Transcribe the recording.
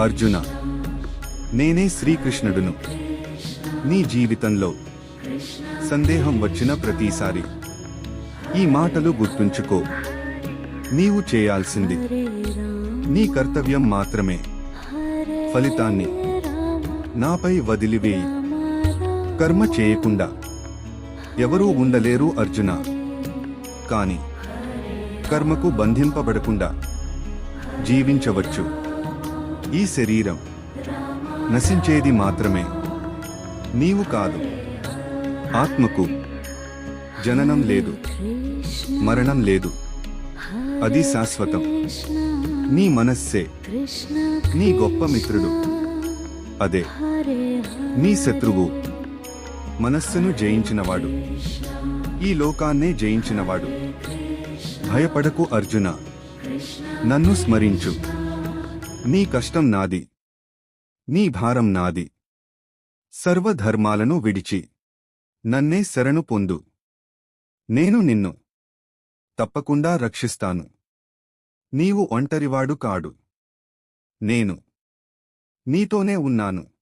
అర్జున నేనే శ్రీకృష్ణుడును. నీ జీవితంలో సందేహం వచ్చిన ప్రతిసారి ఈ మాటలు గుర్తుంచుకో. నీవు చేయాల్సింది నీ కర్తవ్యం మాత్రమే. ఫలితాన్ని నాపై వదిలివేయి. కర్మ చేయకుండా ఎవరూ ఉండలేరు అర్జున. కాని కర్మకు బంధింపబడకుండా జీవించవచ్చు. ఈ శరీరం నశించేది మాత్రమే. నీవు కాదు. ఆత్మకు జననం లేదు. మరణం లేదు. అది శాశ్వతం. నీ మనస్సే. నీ గొప్ప మిత్రుడు. అదే. నీ శత్రువు. మనస్సును జయించినవాడు. ఈ లోకాన్నే జయించినవాడు. భయపడకు అర్జున. నన్ను స్మరించు. నీ కష్టం నాది. నీ భారం నాది. సర్వధర్మాలను విడిచి. నన్నే శరణు పొందు. నేను నిన్ను తప్పకుండా రక్షిస్తాను. నీవు ఒంటరివాడు కాడు. నేను నీతోనే ఉన్నాను.